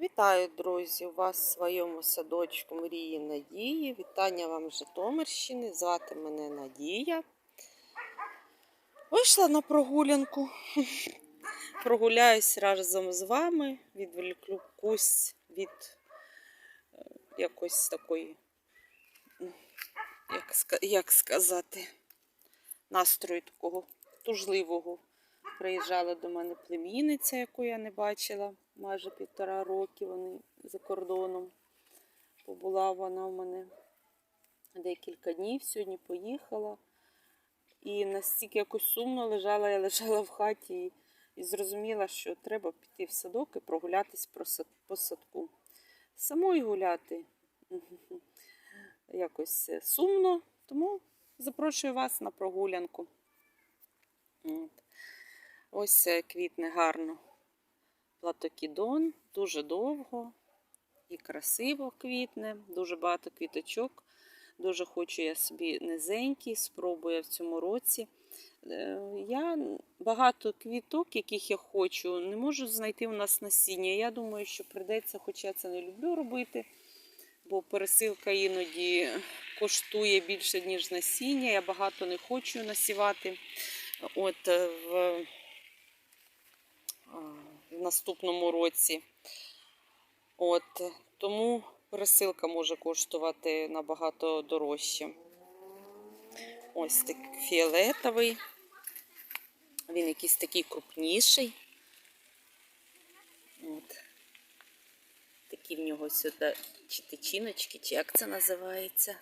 Вітаю, друзі! У вас в своєму садочку Мрії Надії. Вітання вам з Житомирщини. Звати мене Надія. Вийшла на прогулянку. Прогуляюсь разом з вами, відволікусь від е, якоїсь такої, як, як сказати, настрою такого тужливого. Приїжджала до мене племінниця, яку я не бачила майже півтора роки. Вони за кордоном. Побула вона в мене декілька днів. Сьогодні поїхала. І настільки якось сумно лежала, я лежала в хаті і, і зрозуміла, що треба піти в садок і прогулятись по садку. Самою гуляти якось е, сумно, тому запрошую вас на прогулянку. От. Ось е, квітне гарно. Платокідон, дуже довго і красиво квітне, дуже багато квіточок. Дуже хочу я собі низенький, спробую в цьому році. Е, Я багато квіток, яких я хочу, не можу знайти у нас насіння. Я думаю, що прийдеться, хоча я це не люблю робити, бо пересилка іноді коштує більше, ніж насіння. Я багато не хочу насівати. От е, в в наступному році. От, тому пересилка може коштувати набагато дорожче. Ось такий фіолетовий. Він якийсь такий крупніший. От. Такі в нього сюди чи тичиночки, чи як це називається.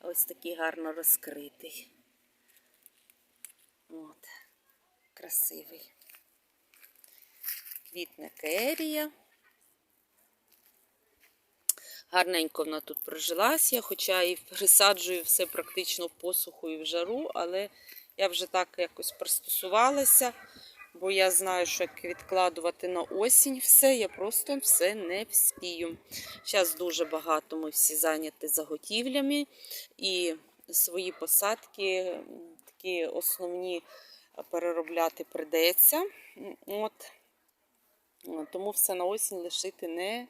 Ось такий гарно розкритий. От. Красивий квітне керія. Гарненько вона тут прижилася, хоча і пересаджую все практично і в жару, але я вже так якось пристосувалася, бо я знаю, що як відкладувати на осінь все, я просто все не вспію. Зараз дуже багато ми всі зайняті заготівлями і свої посадки, такі основні переробляти придеться. От. О, Тому все на осінь лишити не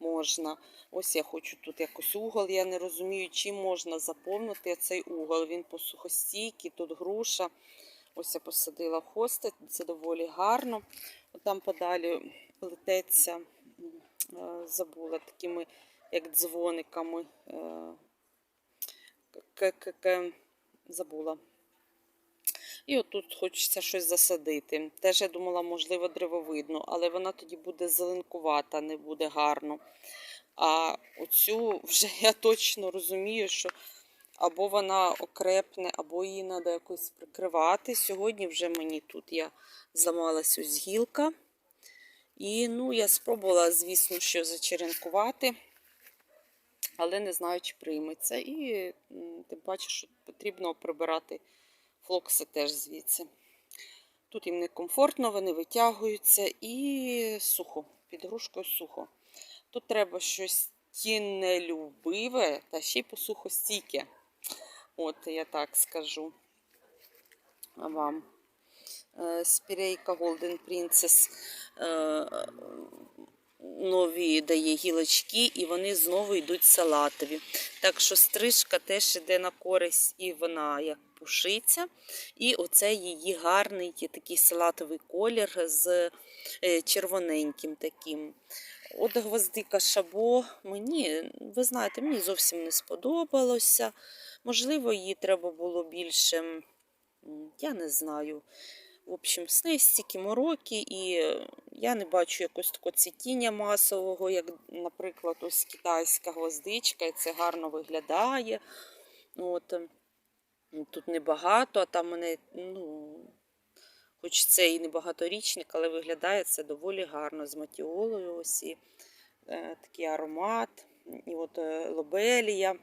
можна. Ось я хочу тут якось угол. Я не розумію, чим можна заповнити цей угол. Він посухостійкий, тут груша. Ось я посадила хостит, це доволі гарно. Там подалі плететься, е, забула такими, як дзвониками. е, Забула. І отут хочеться щось засадити. Теж я думала, можливо, древовидну, але вона тоді буде зеленкувата, не буде гарно. А оцю вже я точно розумію, що або вона окрепне, або її треба якось прикривати. Сьогодні вже мені тут я зламалась ось гілка. І ну, я спробувала, звісно, що зачеренкувати, але не знаю, чи прийметься. І тим паче, що потрібно прибирати флокси теж звідси. Тут їм некомфортно, вони витягуються і сухо, під грушкою сухо. Тут треба щось тінелюбиве та ще й посухостійке. От я так скажу вам. Е, Спірейка Golden Princess е, нові дає гілочки, і вони знову йдуть салатові. Так що стрижка теж йде на користь, і вона як пушиться. І оце її гарний такий салатовий колір з е, червоненьким таким. От гвоздика шабо мені, ви знаєте, мені зовсім не сподобалося. Можливо, її треба було більше, я не знаю. В общем, з стільки мороки, і я не бачу якось такого цвітіння масового, як, наприклад, ось китайська гвоздичка, і це гарно виглядає. От, е, тут небагато, а там мене, ну, хоч це і не багаторічник, але виглядає це доволі гарно з матіолою. Ось і е, такий аромат, і от е, лобелія.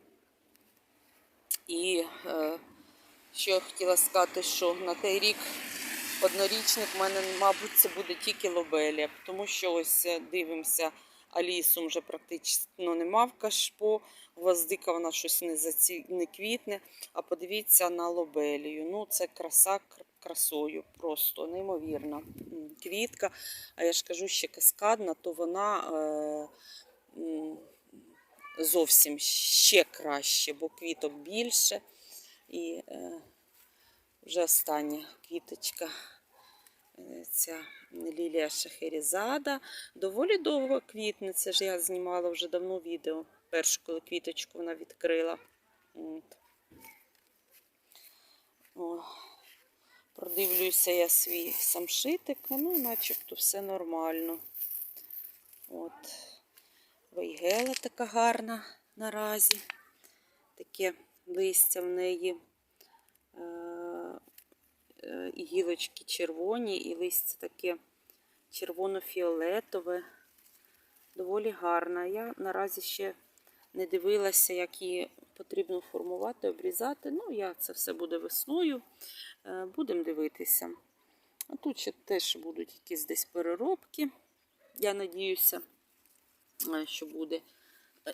І е, що я хотіла сказати, що на той рік однорічник в мене, мабуть, це буде тільки лобелія, тому що ось е, дивимося, алісу вже практично нема в кашпо, гвоздика вона щось не, заці... не квітне. А подивіться на лобелію. Ну, це краса, красою. Просто неймовірна квітка. А я ж кажу, ще каскадна, то вона е, зовсім ще краще, бо квіток більше. І е, вже остання квіточка. е, Ця лілія шахерізада. Доволі довго квітне. Це ж я знімала вже давно відео. Першу, коли квіточку вона відкрила. От. О, продивлюся я свій самшитик, ну, начебто все нормально. От. Вейгела така гарна наразі. Таке листя в неї. Е, і гілочки червоні, і листя таке червоно-фіолетове. Доволі гарна. Я наразі ще не дивилася, як її потрібно формувати, обрізати. Ну, я це все буде весною. Е, Будемо дивитися. А тут ще теж будуть якісь десь переробки. Я надіюся, е, що буде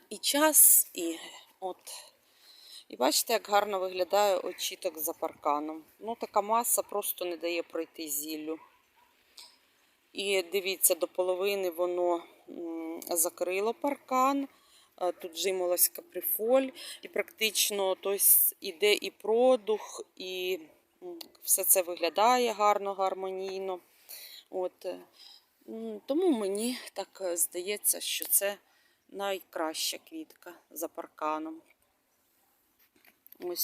і час, і от. І бачите, як гарно виглядає очіток за парканом. Ну, така маса просто не дає пройти зіллю. І дивіться, до половини воно закрило паркан. Е, Тут жимолась каприфоль, і практично тобто, іде і продух, і все це виглядає гарно, гармонійно. От. е, Тому мені так е, здається, що це найкраща квітка за парканом.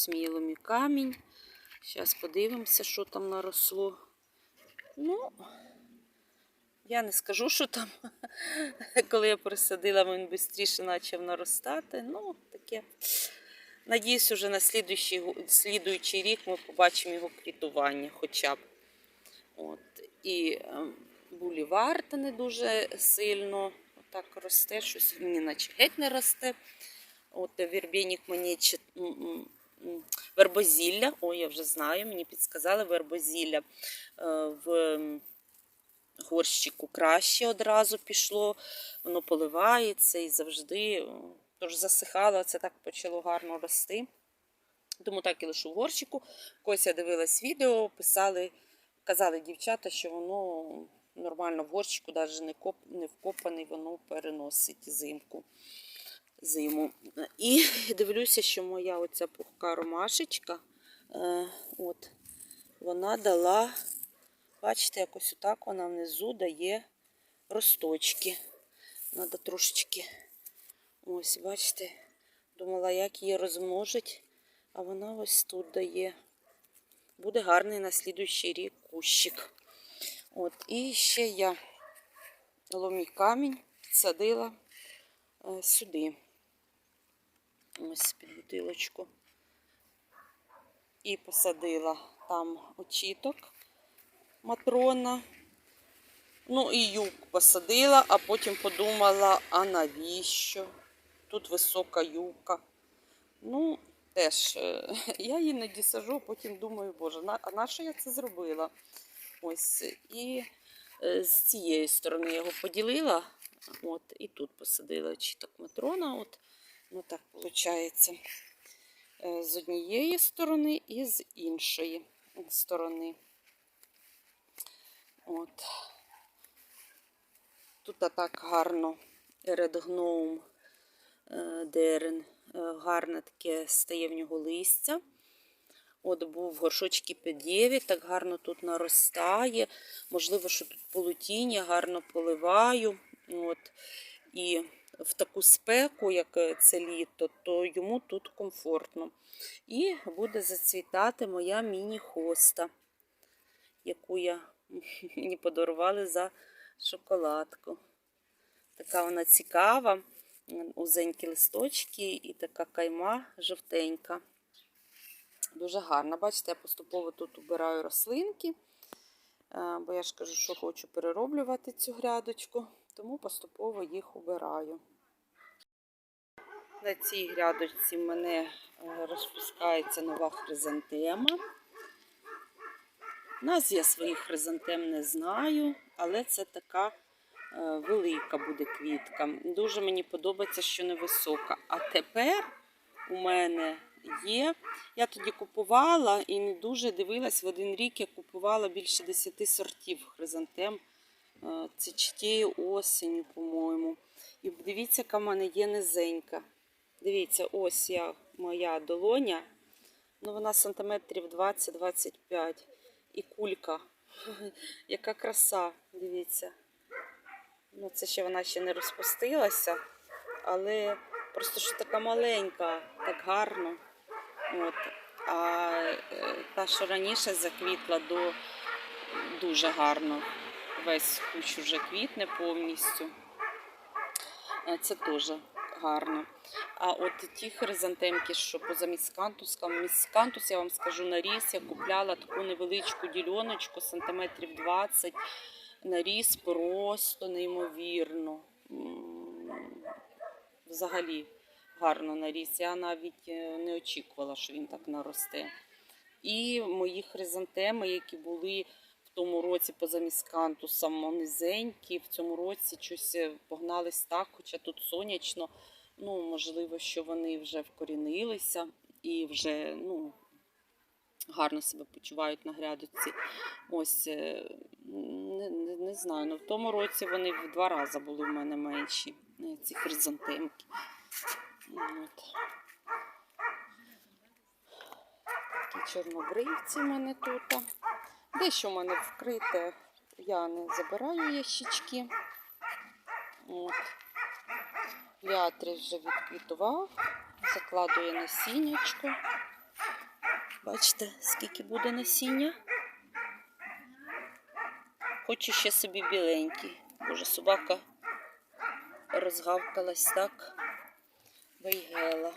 Мій ломі камінь. Зараз подивимося, що там наросло. Ну, я не скажу, що там, коли я пересадила, він швидше почав наростати. Ну, таке. Надіюсь, уже на слідуючий, слідуючий рік ми побачимо його квітування хоча б. От. І е, буліварта не дуже сильно так росте, щось мені наче геть не росте. От вірбінік мені вербозілля. Ой, я вже знаю, мені підсказали вербозілля. Е, В горщику краще одразу пішло, воно поливається і завжди. е, Тож засихало, це так почало гарно рости. Тому так і лишу в горщику. Когось я дивилась відео, писали, казали дівчата, що воно нормально в горщику, навіть не, вкопаний, воно переносить зимку. Зиму. І дивлюся, що моя оця пухка ромашечка, е, от, вона дала, бачите, якось отак вона внизу дає росточки. Треба трошечки, ось, бачите, думала, як її розмножить, а вона ось тут дає. Буде гарний на слідуючий рік кущик. От, і ще я ломі камінь підсадила е, сюди. Ось під бутилочку. І посадила там очіток матрона. Ну і юг посадила, а потім подумала, а навіщо? Тут висока юка. Ну, теж, е, я її не дісажу, потім думаю, боже, а на що я це зробила? Ось, і е, з цієї сторони його поділила, от, і тут посадила очіток матрона. От, ну так виходить. Е, З однієї сторони і з іншої сторони. От. Тут так гарно е, дерен, гарне таке стає в нього листя. От був горшочки підєві, так гарно тут наростає. Можливо, що тут полутіння, гарно поливаю. От. І в таку спеку, як е, це літо, то йому тут комфортно. І буде зацвітати моя міні-хоста, яку я мені подарували за шоколадку. Така вона цікава, узенькі листочки і така кайма жовтенька. Дуже гарна. Бачите, я поступово тут убираю рослинки, е, бо я ж кажу, що хочу перероблювати цю грядочку, тому поступово їх убираю. На цій грядочці в мене е, розпускається нова хризантема. Нас я своїх хризантем не знаю, але це така е, велика буде квітка. Дуже мені подобається, що невисока. А тепер у мене є. Я тоді купувала і не дуже дивилась. В один рік я купувала більше 10 сортів хризантем. Це чи тієї по-моєму. І дивіться, яка в мене є низенька. Дивіться, ось я, моя долоня. Ну, вона сантиметрів 20-25. І кулька. Яка краса, дивіться. Ну, це ще вона ще не розпустилася, але просто що така маленька, так гарно. От. А е, та, що раніше заквітла, до дуже гарно. Весь кущ вже квітне повністю. Е, Це теж гарно. А от ті хризантемки, що поза міскантуском, міскантус, я вам скажу, наріс, я купляла таку невеличку діляночку, сантиметрів 20, наріс просто неймовірно. Взагалі гарно наріс. Я навіть е, не очікувала, що він так наросте. І мої хризантеми, які були тому році поза міскантусом низенькі, в цьому році щось е, погнались так, хоча тут сонячно. Ну, можливо, що вони вже вкорінилися і вже ну, гарно себе почувають на грядочці. Ось е, не, не, не знаю. Ну, в тому році вони в два рази були в мене менші, е, ці хризантемки. От. Такі чорнобривці в мене тут. Дещо в мене вкрите, я не забираю ящички. От. Ліатрі вже відквітував, закладує насіннячко. Бачите, скільки буде насіння? Хочу ще собі біленький. Боже, собака розгавкалась так. Вейгела.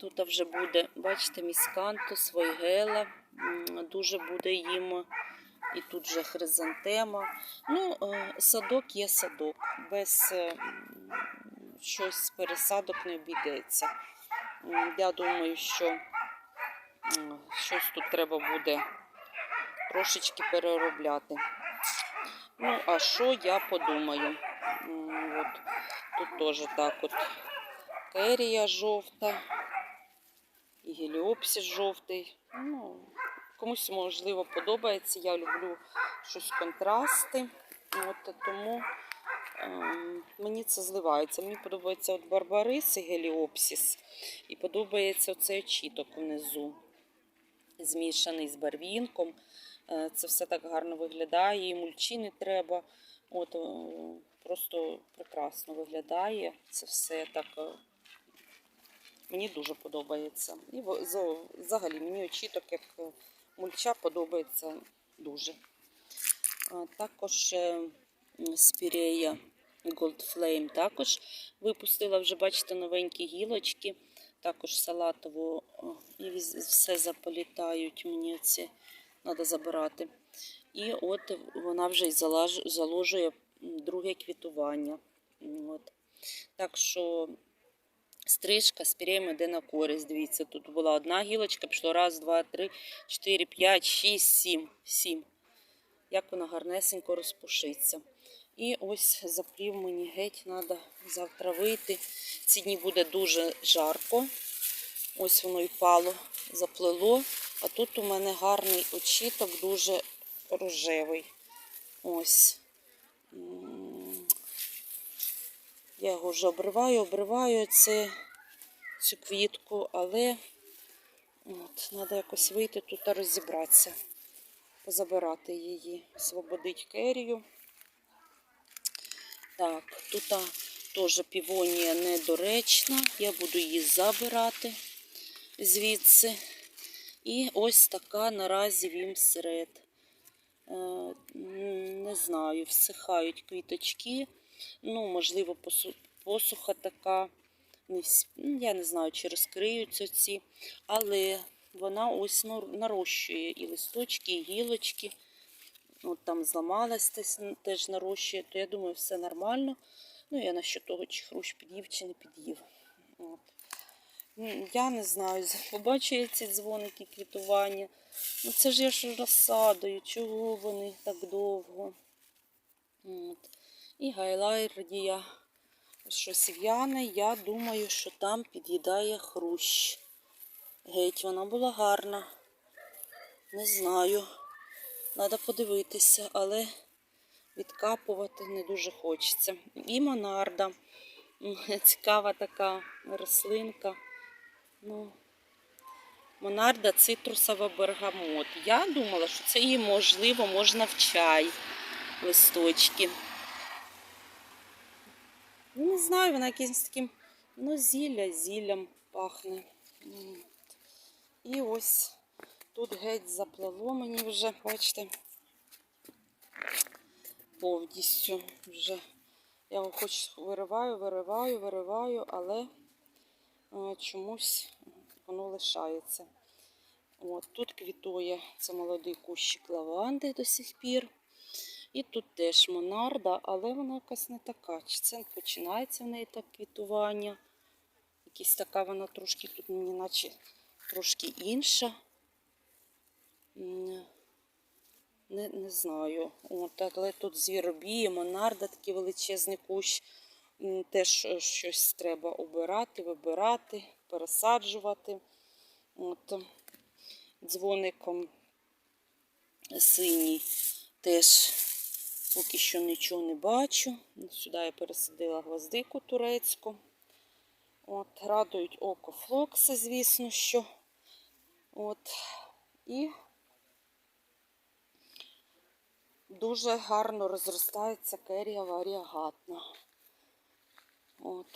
Тут вже буде, бачите, міскантус, вейгела. Дуже буде їм. І тут же хризантема. Ну, е, садок є садок. Без е, щось пересадок не обійдеться. Я думаю, що щось тут треба буде трошечки переробляти. Ну, а що я подумаю? От, тут теж так от керія жовта, і геліопсис жовтий. Ну, комусь, можливо, подобається. Я люблю щось контрасти. От, тому ем, мені це зливається. Мені подобається от барбарис і геліопсис. І подобається оцей очіток внизу, змішаний з барвінком. Е, Це все так гарно виглядає, і мульчі не треба. От, е, просто прекрасно виглядає. Це все так. е, Мені дуже подобається. І взагалі мені очіток як мульча подобається дуже. Також е, спірея Gold Flame також випустила вже, бачите, новенькі гілочки. Також салатову і все заполітають. Мені це треба забирати. І от вона вже й заложує друге квітування. От. Так що стрижка з пірєм іде на користь. Дивіться, тут була одна гілочка, пішло раз, два, три, чотири, п'ять, шість, сім. Сім. Як вона гарнесенько розпушиться. І ось заплів мені геть, треба завтра вийти. Ці дні буде дуже жарко. Ось воно і впало, заплило. А тут у мене гарний очіток, дуже рожевий. Ось. Я його вже обриваю, обриваю це, цю квітку, але треба якось вийти тут та розібратися, позабирати її, освободити керію. Так, тут теж півонія недоречна, я буду її забирати звідси. І ось така наразі вімсред. Е, Не знаю, всихають квіточки. Ну, можливо, посуха така. Ну, Я не знаю, чи розкриються ці, але вона ось нарощує і листочки, і гілочки. От там зламалась, теж- нарощує, то я думаю, все нормально. Ну, я насчет того, чи хрущ під'їв, чи не під'їв. От. Я не знаю, побачу я ці дзвоники квітування. Ну це ж я ж розсадою, чого вони так довго. От. І гайлайрдія, щось в'яне, я думаю, що там під'їдає хрущ. Геть вона була гарна. Не знаю. Треба подивитися, але відкапувати не дуже хочеться. І монарда. Цікава така рослинка. Ну, монарда цитрусова бергамот. Я думала, що це її можливо можна в чай листочки. Не знаю, вона якимось таким, ну, зілля, зіллям пахне. І ось тут геть заплело мені вже, бачите, повністю вже. Я його хоч вириваю, вириваю, вириваю, але е, чомусь воно лишається. От, тут квітує це молодий кущик лаванди до сих пір. І тут теж монарда, але вона якась не така. Чи це починається в неї так квітування? Якась така вона трошки тут мені наче трошки інша. Не, не знаю. От, але тут звіробіє, монарда, такий величезний кущ. Теж е, щось треба обирати, вибирати, пересаджувати. От, дзвоником синій теж поки що нічого не бачу. Сюди я пересадила гвоздику турецьку. От, радують око флокси, звісно, що. От. І дуже гарно розростається керія варіагатна. От.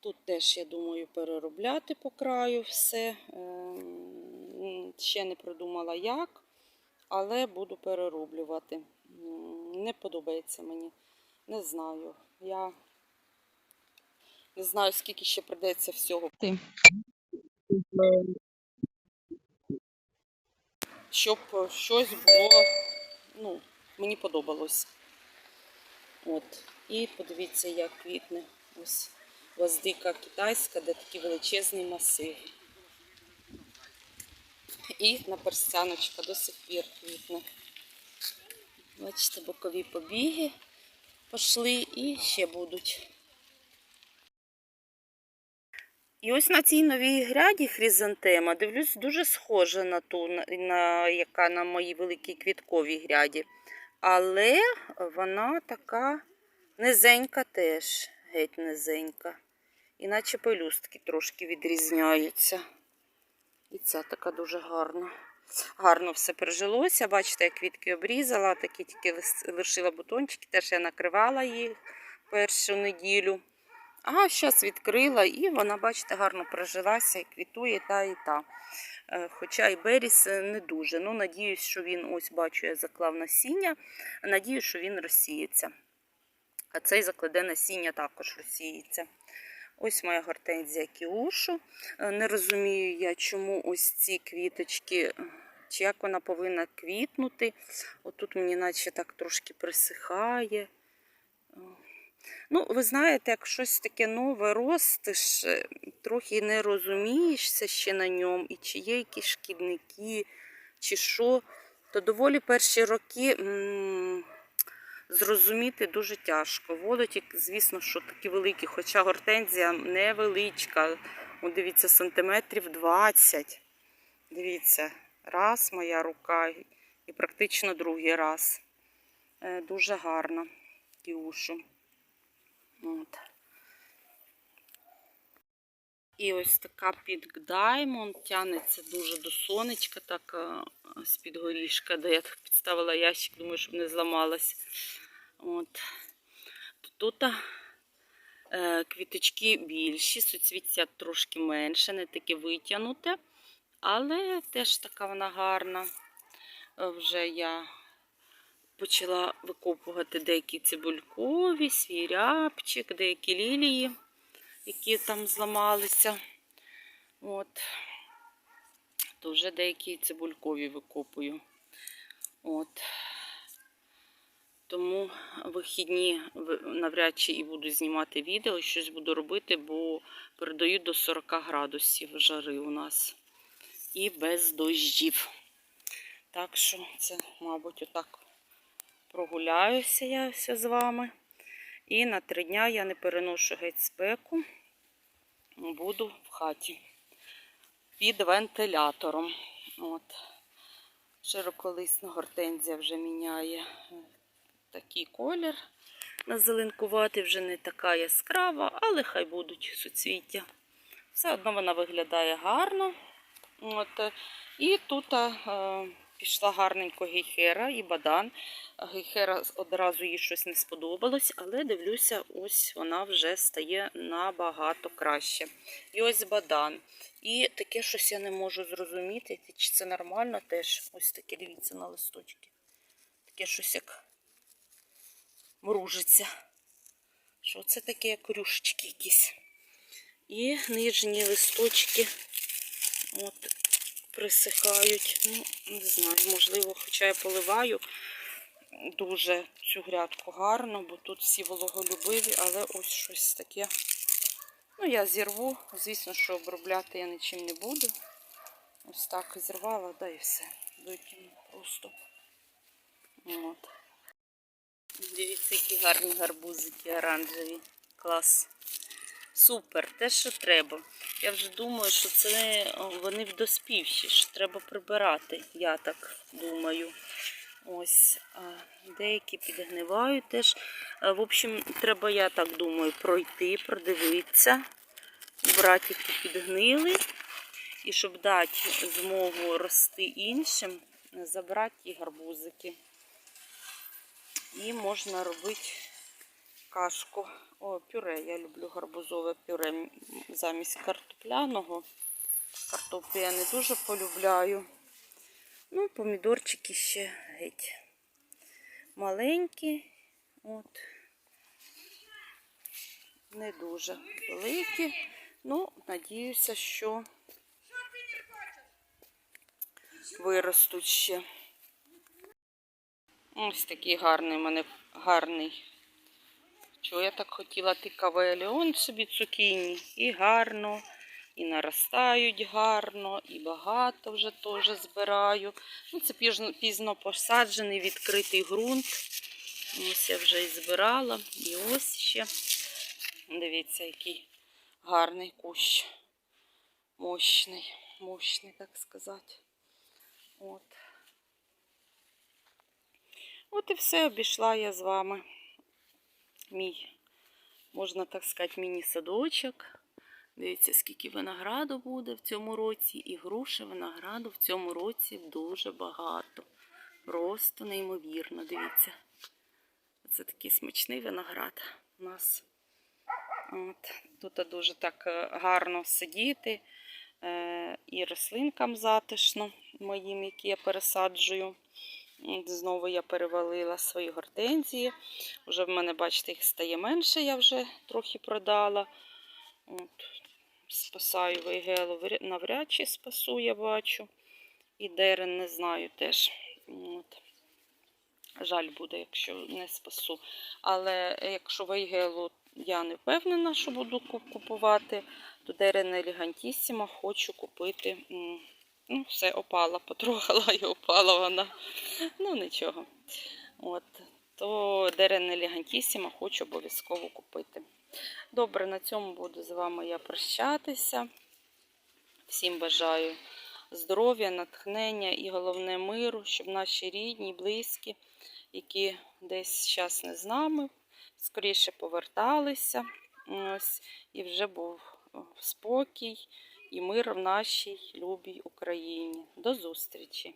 Тут теж, я думаю, переробляти по краю все. Ем, Ще не придумала як, але буду перероблювати. Не подобається мені. Не знаю. Я не знаю, скільки ще придеться всього. Щоб щось було, ну, мені подобалось. От. І подивіться, як квітне. Ось гвоздика китайська, де такий величезний масив. І наперстяночка до сих пір квітне. Бачите, бокові побіги пішли і ще будуть. І ось на цій новій гряді хризантема, дивлюсь, дуже схожа на ту, на, яка на моїй великій квітковій гряді. Але вона така низенька теж, геть низенька. Іначе пелюстки трошки відрізняються. І ця така дуже гарна. Гарно все прижилося. Бачите, я квітки обрізала, такі тільки лишила бутончики, теж я накривала їх першу неділю. А зараз відкрила і вона, бачите, гарно прижилася і квітує та і та. Е, Хоча і беріс е, не дуже. Ну, надіюсь, що він, ось бачу, я заклав насіння. Надіюсь, що він розсіється. А цей закладе насіння також розсіється. Ось моя гортензія кіушу. Е, Не розумію я, чому ось ці квіточки, е, чи як вона повинна квітнути. Отут мені наче так трошки присихає. Е, Ну, ви знаєте, як щось таке нове ростиш, трохи не розумієшся ще на ньому, і чи є якісь шкідники, чи що, то доволі перші роки м, зрозуміти дуже тяжко. Волоті, звісно, що такі великі, хоча гортензія невеличка. О, дивіться, сантиметрів 20. Дивіться, раз моя рука і практично другий раз. Е, Дуже гарна Тіушу. От. І ось така під Diamond тянеться дуже до сонечка, так е, з-під горішка, де я так підставила ящик, думаю, щоб не зламалась. От. Тут е, квіточки більші, суцвіття трошки менше, не таке витягнуте, але теж така вона гарна. Е, Вже я почала викопувати деякі цибулькові, свій рябчик, деякі лілії, які там зламалися. От. То вже деякі цибулькові викопую. От. Тому вихідні навряд чи і буду знімати відео, щось буду робити, бо передають до 40 градусів жари у нас. І без дощів. Так що це, мабуть, отак прогуляюся я з вами. І на три дня я не переношу геть спеку, буду в хаті. під вентилятором. От. Широколисна гортензія вже міняє е, такий колір. На зеленкувати вже не така яскрава, але хай будуть суцвіття. Все одно вона виглядає гарно. От. І тут е, пішла гарненько гейхера і бадан. Гейхера одразу їй щось не сподобалось, але дивлюся, ось вона вже стає набагато краще. І ось бадан. І таке щось я не можу зрозуміти, чи це нормально теж. Ось таке, дивіться на листочки. Таке щось як мружиться. Що це таке, як рюшечки якісь. І нижні листочки от, присихають. Ну, не знаю, можливо, хоча я поливаю дуже цю грядку гарно, бо тут всі вологолюбиві, але ось щось таке. Ну, я зірву. Звісно, що обробляти я нічим не буду. Ось так зірвала, да і все. Викину просто. От. Дивіться, які гарні гарбузики оранжеві. Клас. Супер, те, що треба. Я вже думаю, що це вони вдоспівші, що треба прибирати, я так думаю. Ось, деякі підгнивають теж. В общем, треба, я так думаю, пройти, продивитися, брати, які підгнили. І щоб дати змогу рости іншим, забрати гарбузики. І можна робити кашку. О, пюре. Я люблю гарбузове пюре замість картопляного. Картоплю я не дуже полюбляю. Ну, помідорчики ще геть маленькі. От. Не дуже великі. Ну, надіюся, що виростуть ще. Ось такий гарний в мене гарний. Чого я так хотіла тикаве леон собі цукіні. І гарно, і наростають гарно, і багато вже теж збираю. Ну, це пізно, пізно посаджений відкритий ґрунт. Ось я вже і збирала. І ось ще. Дивіться, який гарний кущ. Мощний, мощний, так сказати. От. От і все, обійшла я з вами. Мій, можна так сказати, міні-садочок. Дивіться, скільки винограду буде в цьому році. І груші винограду в цьому році дуже багато. Просто неймовірно, дивіться. Це такий смачний виноград у нас. От. Тут дуже так е, гарно сидіти. Е, І рослинкам затишно моїм, які я пересаджую. Знову я перевалила свої гортензії. Вже в мене, бачите, їх стає менше, я вже трохи продала. От. Спасаю вейгелу, навряд чи спасу, я бачу. І дерен не знаю теж. От. Жаль буде, якщо не спасу. Але якщо вейгелу я не впевнена, що буду купувати, то дерен елегантісіма хочу купити. Ну, все, опала, потрогала і опала вона. Ну, нічого. От. То дерен елегантісіма хочу обов'язково купити. Добре, на цьому буду з вами я прощатися. Всім бажаю здоров'я, натхнення і головне миру, щоб наші рідні, близькі, які десь зараз не з нами, скоріше поверталися. Ось, і вже був спокій і мир в нашій любій Україні. До зустрічі!